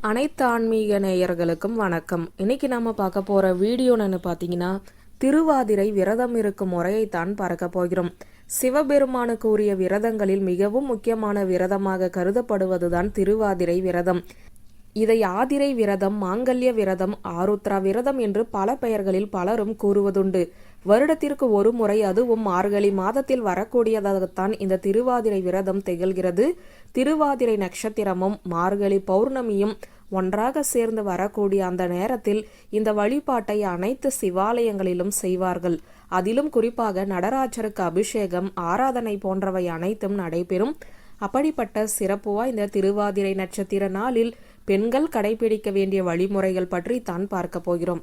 அனைத்து ஆன்மீக நேயர்களுக்கும் வணக்கம். இன்னைக்கு நாம பார்க்க போற வீடியோன்னு பார்த்தீங்கன்னா திருவாதிரை விரதம் இருக்கும் முறையைத்தான் பார்க்க போகிறோம். சிவபெருமானுக்கு உரிய விரதங்களில் மிகவும் முக்கியமான விரதமாக கருதப்படுவதுதான் திருவாதிரை விரதம். இதை ஆதிரை விரதம் மாங்கல்ய விரதம் ஆருத்ரா விரதம் என்று பல பெயர்களில் பலரும் கூறுவதுண்டு. வருடத்திற்கு ஒரு முறை அதுவும் மார்கழி மாதத்தில் வரக்கூடியதாகத்தான் இந்த திருவாதிரை விரதம் திகழ்கிறது. திருவாதிரை நட்சத்திரமும் மார்கழி பௌர்ணமியும் ஒன்றாக சேர்ந்து வரக்கூடிய அந்த நேரத்தில் இந்த வழிபாட்டை அனைத்து சிவாலயங்களிலும் செய்வார்கள். அதிலும் குறிப்பாக நடராஜருக்கு அபிஷேகம் ஆராதனை போன்றவை அனைத்தும் நடைபெறும். அப்படிப்பட்ட சிறப்பு வாய்ந்த திருவாதிரை நட்சத்திர நாளில் பெண்கள் கடைபிடிக்க வேண்டிய வழிமுறைகள் பற்றி தான் பார்க்க போகிறோம்.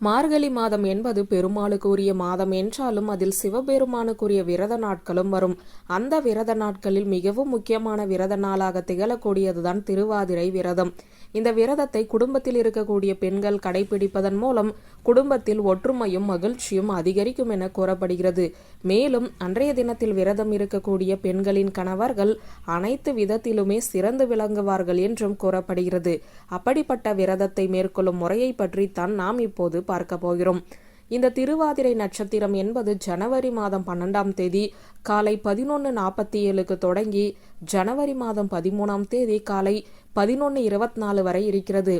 மார்கழி மாதம் என்பது பெருமாளுக்கு உரிய மாதம் என்றாலும் அதில் சிவபெருமானுக்குரிய விரத நாட்களும் வரும். அந்த விரத நாட்களில் மிகவும் முக்கியமான விரத நாளாக திகழக்கூடியதுதான் திருவாதிரை விரதம். இந்த விரதத்தை குடும்பத்தில் இருக்கக்கூடிய பெண்கள் கடைபிடிப்பதன் மூலம் குடும்பத்தில் ஒற்றுமையும் மகிழ்ச்சியும் அதிகரிக்கும் என கூறப்படுகிறது. மேலும் அன்றைய தினத்தில் விரதம் இருக்கக்கூடிய பெண்களின் கணவர்கள் அனைத்து விதத்திலுமே சிறந்து விளங்குவார்கள் என்றும் கூறப்படுகிறது. அப்படிப்பட்ட விரதத்தை மேற்கொள்ளும் முறையை பற்றி தான் நாம் இப்போது பார்க்க போகிறோம். இந்த திருவாதிரை நட்சத்திரம் என்பது ஜனவரி மாதம் பன்னெண்டாம் தேதி காலை பதினொன்று நாற்பத்தி ஏழுக்கு தொடங்கி ஜனவரி மாதம் பதிமூணாம் தேதி காலை பதினொன்று இருபத்தி நாலு வரை இருக்கிறது.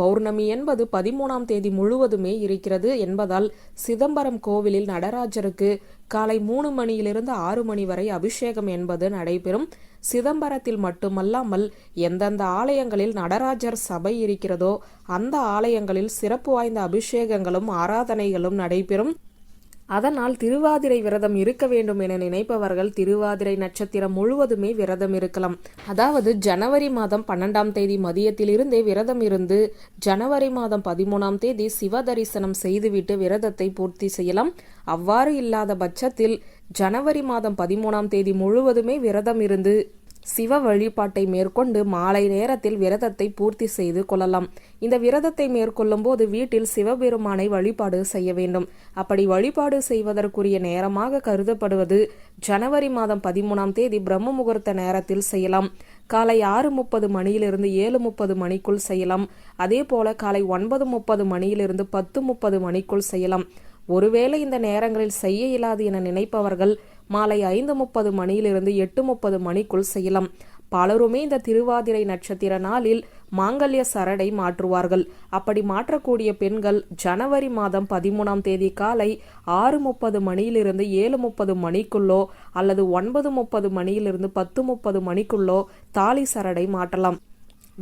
பௌர்ணமி என்பது பதிமூணாம் தேதி முழுவதுமே இருக்கிறது என்பதால் சிதம்பரம் கோவிலில் நடராஜருக்கு காலை மூணு மணியிலிருந்து ஆறு மணி வரை அபிஷேகம் என்பது நடைபெறும். சிதம்பரத்தில் மட்டுமல்லாமல் எந்தெந்த ஆலயங்களில் நடராஜர் சபை இருக்கிறதோ அந்த ஆலயங்களில் சிறப்பு வாய்ந்த அபிஷேகங்களும் ஆராதனைகளும் நடைபெறும். அதனால் திருவாதிரை விரதம் இருக்க வேண்டும் என நினைப்பவர்கள் திருவாதிரை நட்சத்திரம் முழுவதுமே விரதம் இருக்கலாம். அதாவது ஜனவரி மாதம் பன்னெண்டாம் தேதி மதியத்திலிருந்தே விரதம் இருந்து ஜனவரி மாதம் பதிமூணாம் தேதி சிவ தரிசனம் செய்துவிட்டு விரதத்தை பூர்த்தி செய்யலாம். அவ்வாறு இல்லாத பட்சத்தில் ஜனவரி மாதம் பதிமூணாம் தேதி முழுவதுமே விரதம் இருந்து சிவ வழிபாட்டை மேற்கொண்டு மாலை நேரத்தில் விரதத்தை பூர்த்தி செய்து கொள்ளலாம். இந்த விரதத்தை மேற்கொள்ளும் போது வீட்டில் சிவபெருமானை வழிபாடு செய்ய வேண்டும். அப்படி வழிபாடு செய்வதற்குரிய நேரமாக கருதப்படுவது ஜனவரி மாதம் பதிமூணாம் தேதி பிரம்ம முகூர்த்த நேரத்தில் செய்யலாம். காலை ஆறு முப்பது மணியிலிருந்து ஏழு முப்பது மணிக்குள் செய்யலாம். அதே போல காலை ஒன்பது முப்பது மணியிலிருந்து பத்து முப்பது மணிக்குள் செய்யலாம். ஒருவேளை இந்த நேரங்களில் செய்ய இயலாது என நினைப்பவர்கள் மாலை ஐந்து முப்பது மணியிலிருந்து எட்டு முப்பது மணிக்குள் செய்யலாம். பலருமே இந்த திருவாதிரை நட்சத்திர நாளில் மாங்கல்ய சரடை மாற்றுவார்கள். அப்படி மாற்றக்கூடிய பெண்கள் ஜனவரி மாதம் பதிமூணாம் தேதி காலை ஆறு முப்பது மணியிலிருந்து ஏழு முப்பது மணிக்குள்ளோ அல்லது ஒன்பது முப்பது மணியிலிருந்து பத்து முப்பது மணிக்குள்ளோ தாலி சரடை மாற்றலாம்.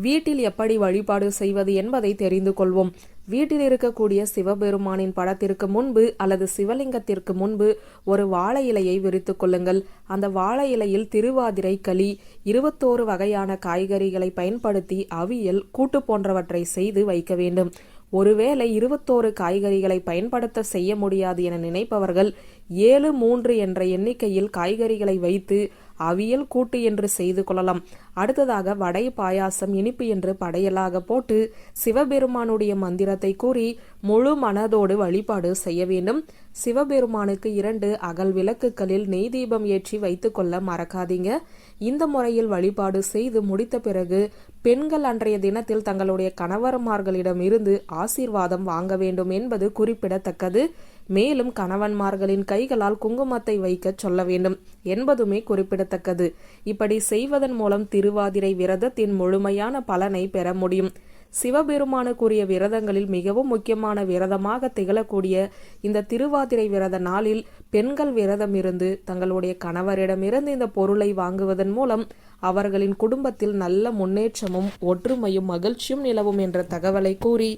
வீட்டில் எப்படி வழிபாடு செய்வது என்பதை தெரிந்து கொள்வோம். வீட்டில் இருக்கக்கூடிய சிவபெருமானின் படத்திற்கு முன்பு அல்லது சிவலிங்கத்திற்கு முன்பு ஒரு வாழை இலையை விரித்து கொள்ளுங்கள். அந்த வாழை இலையில் திருவாதிரை களி இருபத்தோரு வகையான காய்கறிகளை பயன்படுத்தி அவியல் கூட்டு போன்றவற்றை செய்து வைக்க வேண்டும். ஒருவேளை இருபத்தோரு காய்கறிகளை பயன்படுத்த செய்ய முடியாது என நினைப்பவர்கள் ஏழு மூன்று என்ற எண்ணிக்கையில் காய்கறிகளை வைத்து அவியல் கூட்டு என்று செய்து கொள்ளலாம். அடுத்ததாக வடை பாயாசம் இனிப்பு என்று படையலாக போட்டு சிவபெருமானுடைய மந்திரத்தை கூறி முழு மனதோடு வழிபாடு செய்ய வேண்டும். சிவபெருமானுக்கு இரண்டு அகல் விளக்குகளில் நெய் தீபம் ஏற்றி வைத்துக்கொள்ள மறக்காதீங்க. இந்த முறையில் வழிபாடு செய்து முடித்த பிறகு பெண்கள் அன்றைய தினத்தில் தங்களுடைய கணவர்மார்களிடம் இருந்து ஆசீர்வாதம் வாங்க வேண்டும் என்பது குறிப்பிடத்தக்கது. மேலும் கணவன்மார்களின் கைகளால் குங்குமத்தை வைக்க சொல்ல வேண்டும் என்பதுமே குறிப்பிடத்தக்கது. இப்படி செய்வதன் மூலம் திருவாதிரை விரதத்தின் முழுமையான பலனை பெற முடியும். சிவபெருமானுக்குரிய விரதங்களில் மிகவும் முக்கியமான விரதமாக திகழக்கூடிய இந்த திருவாதிரை விரத நாளில் பெண்கள் விரதம் இருந்து தங்களுடைய கணவரிடமிருந்து இந்த பொருளை வாங்குவதன் மூலம் அவர்களின் குடும்பத்தில் நல்ல முன்னேற்றமும் ஒற்றுமையும் மகிழ்ச்சியும் நிலவும் என்ற தகவலை கூறி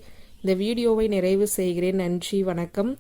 இந்த வீடியோவை நிறைவு செய்கிறேன். நன்றி வணக்கம்.